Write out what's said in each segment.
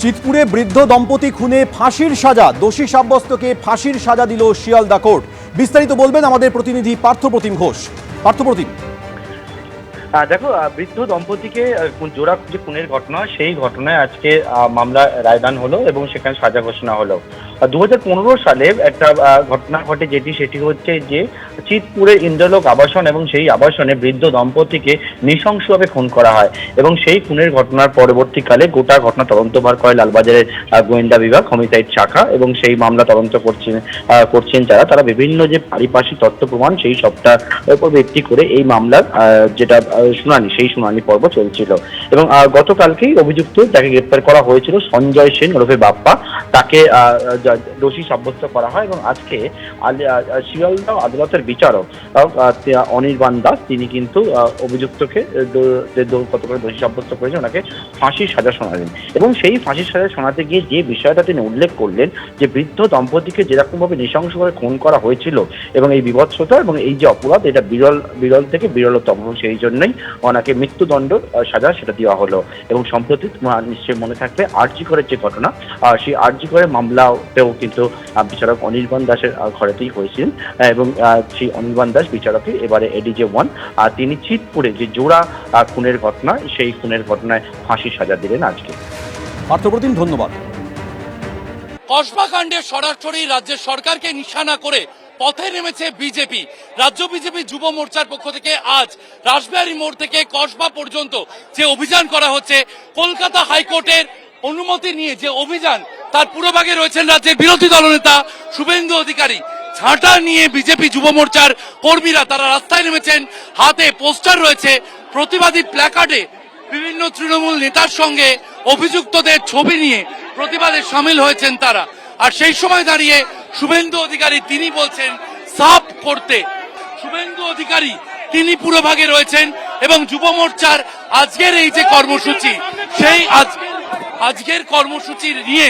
চিতপুরে বৃদ্ধ দম্পতি খুনে ফাঁসির সাজা। দোষী সাব্যস্তকে ফাঁসির সাজা দিল শিয়ালদা কোর্ট। বিস্তারিত বলবেন আমাদের প্রতিনিধি পার্থপ্রতিম ঘোষ। পার্থপ্রতিম। দেখো বৃদ্ধ দম্পতিকে জোড়া যে খুনের ঘটনা, সেই ঘটনায় আজকে মামলা রায়দান হলো এবং সেখানে সাজা ঘোষণা হলো। দু হাজার পনেরো সালে একটা ঘটনা ঘটে যেটি, সেটি হচ্ছে যে চিতপুরের ইন্দ্রলোক আবাসন এবং সেই আবাসনে বৃদ্ধ দম্পতিকে নৃশংসভাবে খুন করা হয় এবং সেই খুনের ঘটনার পরবর্তীকালে গোটা ঘটনা তদন্তভার করে লালবাজারের গোয়েন্দা বিভাগ, হোমিসাইড শাখা এবং সেই মামলা তদন্ত করছেন করছেন যারা। তারা বিভিন্ন যে পারিপার্শ্বিক তথ্য প্রমাণ, সেই সবটার উপর ভিত্তি করে এই মামলার যেটা শুনানি সেই শুনানি পর্ব চলছিল। এবং গতকালকেই অভিযুক্ত যাকে গ্রেপ্তার করা হয়েছিল সঞ্জয় সেন ওরফে বাপ্পা তাকে দোষী সাব্যস্ত করা হয় এবং আজকে আহ, আদালতের বিচারক অনির্বাণ দাস তিনি কিন্তু অভিযুক্তকে করে দোষী সাব্যস্ত করেছেন ওনাকে ফাঁসির সাজা শোনালেন। এবং সেই ফাঁসির সাজা শোনাতে গিয়ে যে বিষয়টা তিনি উল্লেখ করলেন যে বৃদ্ধ দম্পতিকে যেরকমভাবে নৃশংসভাবে খুন করা হয়েছিল এবং এই বিভৎসতা এবং এই যে অপরাধ এটা বিরল বিরল থেকে বিরলতম সেই জন্যই ওনাকে মৃত্যুদণ্ড সাজা সেটা দেওয়া হলো। এবং সম্প্রতি তোমার নিশ্চয়ই মনে থাকবে আরজি করের যে ঘটনা সেই আরজি করে মামলাতেও কিন্তু বিচারক অনির্বাণ দাসের ঘরেতেই হয়েছিলেন। এবং সেই অনির্বাণ দাস বিচারকের এবারে এডিজে ওয়ান আর তিনি চিতপুরে যে জোড়া খুনের ঘটনা সেই খুনের ঘটনায় ফাঁসি সাজা দিলেন আজকে। পার্থপ্রতিম ধন্যবাদ। কসবা কাণ্ডে সরাসরি রাজ্যের সরকারকে নিশানা করে পথে নেমেছে বিজেপি। রাজ্য বিজেপি যুব মোর্চার পক্ষ থেকে আজ রাসবিহারী মোড় থেকে কসবা পর্যন্ত যে অভিযান করা হচ্ছে, কলকাতা হাইকোর্টের অনুমতি নিয়ে যে অভিযান, তার পুরোভাগে রয়েছেন রাজ্যের বিরোধী দলনেতা শুভেন্দু অধিকারী। ছাঁটা নিয়ে বিজেপি যুব মোর্চার কর্মীরা তারা রাস্তায় নেমেছেন, হাতে পোস্টার রয়েছে, প্রতিবাদী প্ল্যাকার্ডে বিভিন্ন তৃণমূল নেতার সঙ্গে অভিযুক্তদের ছবি নিয়ে প্রতিবাদে সামিল হয়েছেন তারা। আর সেই সময় দাঁড়িয়ে শুভেন্দু অধিকারী তিনি বলছেন, সাফ করতে। শুভেন্দু অধিকারী, তিনি পুরোভাগে রয়েছেন এবং যুব মোর্চার আজকের এই যে কর্মসূচি, সেই আজ, আজকের কর্মসূচি নিয়ে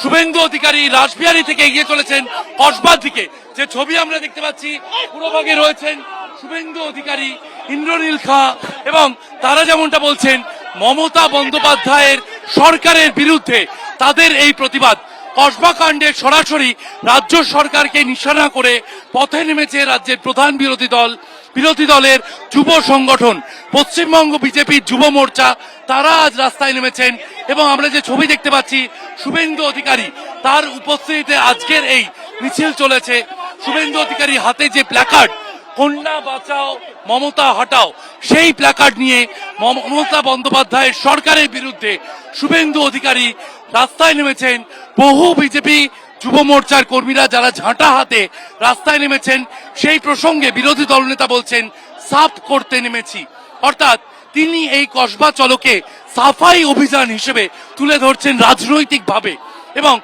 শুভেন্দু অধিকারী রাসবিহারী থেকে এগিয়ে চলেছেন কসবার দিকে। যে ছবি আমরা দেখতে পাচ্ছি পুরোভাগে রয়েছেন শুভেন্দু অধিকারী, ইন্দ্রনীল খাঁ এবং তারা যেমনটা বলছেন, মমতা বন্দ্যোপাধ্যায়ের সরকারের বিরুদ্ধে তাদের এই প্রতিবাদ। কসবা কাণ্ডে সরাসরি রাজ্য সরকারকে নিশানা করে পথে নেমেছে রাজ্যের প্রধান বিরোধী দল, বিরোধী দলের যুব সংগঠন। পশ্চিমবঙ্গ বিজেপির যুব মোর্চা, তারা আজ রাস্তায় নেমেছেন এবং আমরা যে ছবি দেখতে পাচ্ছি, শুভেন্দু অধিকারী, তার উপস্থিতিতে আজকের এই মিছিল চলেছে। শুভেন্দু অধিকারী হাতে যে প্ল্যাকার্ড কন্যা বাঁচাও, মমতা হটাও, সেই প্ল্যাকার্ড নিয়ে মম- মমতা বন্দ্যোপাধ্যায়ের সরকারের বিরুদ্ধে শুভেন্দু অধিকারী রাস্তায় নেমেছেন বহু বিজেপি যুব মোর্চার কর্মীরা যারা ঝাঁটা হাতে রাস্তায় নেমেছেন, সেই প্রসঙ্গে বিরোধী দলনেতা বলছেন, সাফ করতে নেমেছি। অর্থাৎ তিনি এই কসবা চলকে সাফাই অভিযান হিসেবে তুলে ধরছেন রাজনৈতিকভাবে। এবং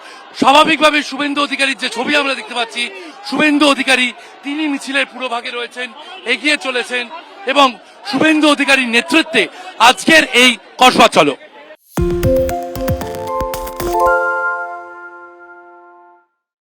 স্বাভাবিকভাবে শুভেন্দু অধিকারীর যে ছবি আমরা দেখতে পাচ্ছি, শুভেন্দু অধিকারী তিনি মিছিলের পুরো ভাগে রয়েছেন, এগিয়ে চলেছেন এবং শুভেন্দু অধিকারীর নেতৃত্বে আজকের এই কসবা চলো